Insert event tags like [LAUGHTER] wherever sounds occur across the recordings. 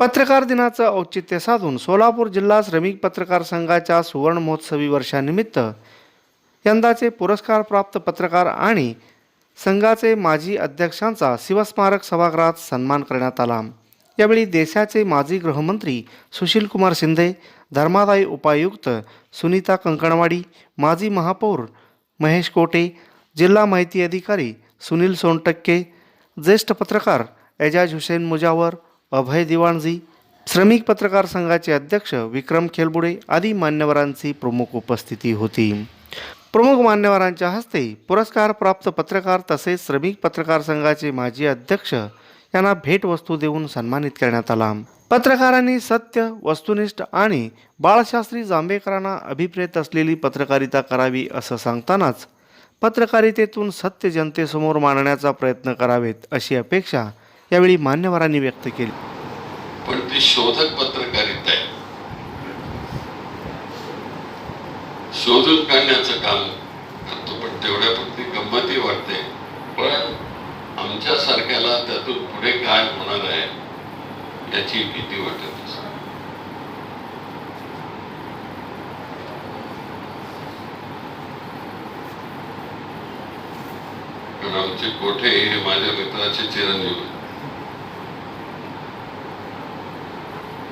पत्रकार दिनाचं औचित्य साधून सोलापूर जिल्हा श्रमिक पत्रकार संघाच्या सुवर्ण महोत्सवी वर्षानिमित्त यंदाचे पुरस्कारप्राप्त पत्रकार आणि संघाचे माजी अध्यक्षांचा शिवस्मारक सभागृहात सन्मान करण्यात आला. यावेळी देशाचे माजी गृहमंत्री सुशीलकुमार शिंदे धर्मादाय उपायुक्त सुनीता कंकणवाडी माजी महापौर महेश कोटे जिल्हा माहिती अधिकारी सुनील सोनटक्के ज्येष्ठ पत्रकार एजाज हुसेन मुजावर अभय दिवाणजी श्रमिक पत्रकार संघाचे अध्यक्ष विक्रम खेलबुडे आदी मान्यवरांची प्रमुख उपस्थिती होती. प्रमुख मान्यवरांच्या हस्ते पुरस्कार प्राप्त पत्रकार तसेच श्रमिक पत्रकार संघाचे माजी अध्यक्ष यांना भेटवस्तू देऊन सन्मानित करण्यात आला. पत्रकारांनी सत्य वस्तुनिष्ठ आणि बाळशास्त्री जांभेकरांना अभिप्रेत असलेली पत्रकारिता करावी असं सांगतानाच पत्रकारितेतून सत्य जनतेसमोर मांडण्याचा प्रयत्न करावेत अशी अपेक्षा यावेळी मान्यवरांनी व्यक्त केली. पण ती शोधक पत्रकारिता आहे. शोधून काढण्याचं काम करतो पण तेवढ्यापुरती गंमती वाटते. पण आमच्या सारख्याला त्यातून पुढे काय होणार आहे याची भीती वाटत असते आमचे कोठे हे माझ्या मित्राचे चिरंजीव आहेत.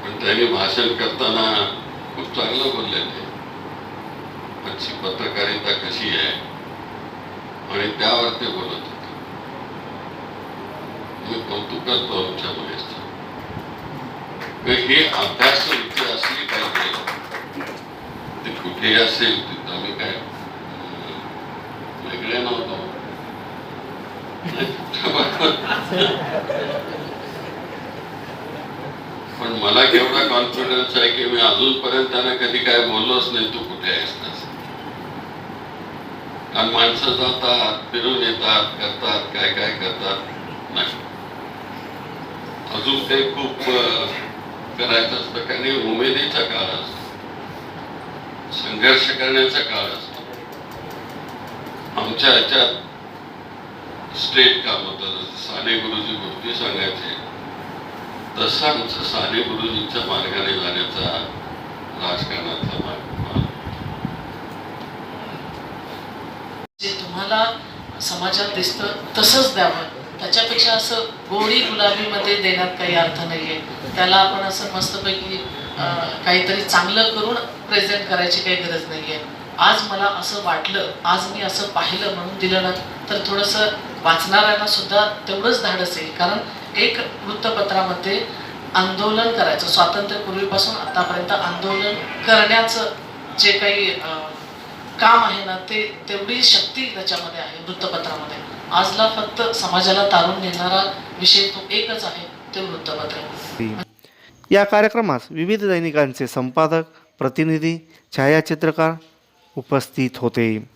पण त्यांनी भाषण करताना खूप चांगलं बोलले ते. आजची पत्रकारिता कशी आहे? आणि त्यावर ते बोलत होते. मी कौतुक करतो आमच्या महेशचं हे अभ्यास वृत्ती असली पाहिजे. ते कुठेही असेल तिथं आम्ही काय? वेगळे नव्हतो. [LAUGHS] [LAUGHS] मला केवढा कॉन्फिडन्स आहे की मी अजूनपर्यंत त्यांना कधी काय बोललोच नाही तू कुठे आहेस कारण माणसं जातात फिरून येतात करतात काय काय करतात नाही. अजून ते खूप करायचं असतं कारण उमेदीचा काळ असतो. संघर्ष करण्याचा काळ असतो. आमच्या ह्याच्यात स्टेट काम होतं जसं साने गुरुजी गोष्टी सांगायचे. तसा आमचा साने गुरुजींच्या मार्गाने जाण्याचा राजकारणाचा मार्ग जे तुम्हाला समाजात दिसतं तसंच द्यावं. त्याच्यापेक्षा असं गोडी गुलाबीमध्ये देण्यात काही अर्थ नाहीये. त्याला आपण असं मस्तपैकी काहीतरी चांगलं करून प्रेझेंट करायची काही गरज नाहीये. आज मला असं वाटलं आज मी असं पाहिलं म्हणून दिलं ना तर थोडंसं वाचणाऱ्यांना सुद्धा तेवढंच धाडस येईल कारण एक वृत्तपत्रामध्ये आंदोलन करायचं. स्वातंत्र्यपूर्वीपासून आतापर्यंत आंदोलन करण्याचं जे काही काम आहे ना ते तेवढी शक्ती त्याच्यामध्ये आहे वृत्तपत्रामध्ये. आजला फक्त समाजाला तारून नेणारा विषय तो एकच आहे ते वृत्तपत्र. या कार्यक्रमास विविध दैनिकांचे संपादक प्रतिनिधी छायाचित्रकार उपस्थित होते.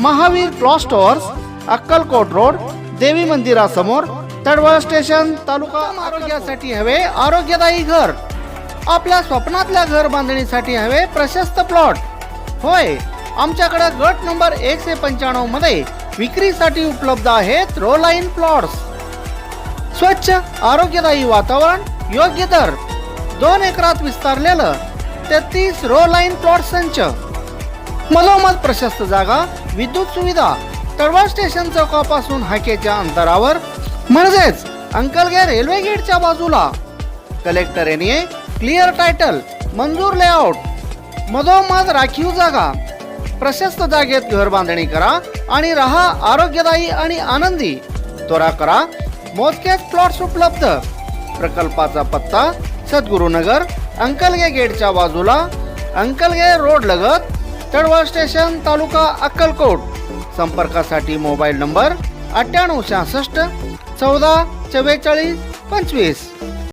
Mahavir class towers Akkalkot road देवी मंदिरासमोर तडवळ स्टेशन तालुका आरोग्यासाठी हवे आरोग्यदायी घर. आपल्या स्वप्नातल्या घर बांधणीसाठी हवे प्रशस्त प्लॉट होय आमच्याकडे गट नंबर एकशे पंच्याण्णवमध्ये विक्रीसाठी उपलब्ध आहेत रोलाईन प्लॉट्स स्वच्छ आरोग्यदायी वातावरण योग्य दर. दोन एकरात विस्तारलेलं तेहतीस रो लाईन प्लॉट संच. मधोमध प्रशस्त जागा विद्युत सुविधा तळवा स्टेशन चौकापासून हाकेच्या अंतरावर म्हणजेच अंकलगे रेल्वे गेटच्या बाजूला. कलेक्टर एरिये क्लिअर टायटल मंजूर लेआउट मधोमध राखीव जागा. प्रशस्त जागेत घर बांधणी करा आणि राहा आरोग्यदायी आणि आनंदी. त्वरा करा मोजकेच प्लॉट्स उपलब्ध. प्रकल्पाचा पत्ता सद्गुरुनगर अंकलगे गेटच्या बाजूला अंकलगे रोड लगत तळवा स्टेशन तालुका अक्कलकोट. संपर्कासाठी मोबाईल नंबर अठ्ठ्याण्णव सहासष्ट चौदा चव्वेचाळीस पंचवीस.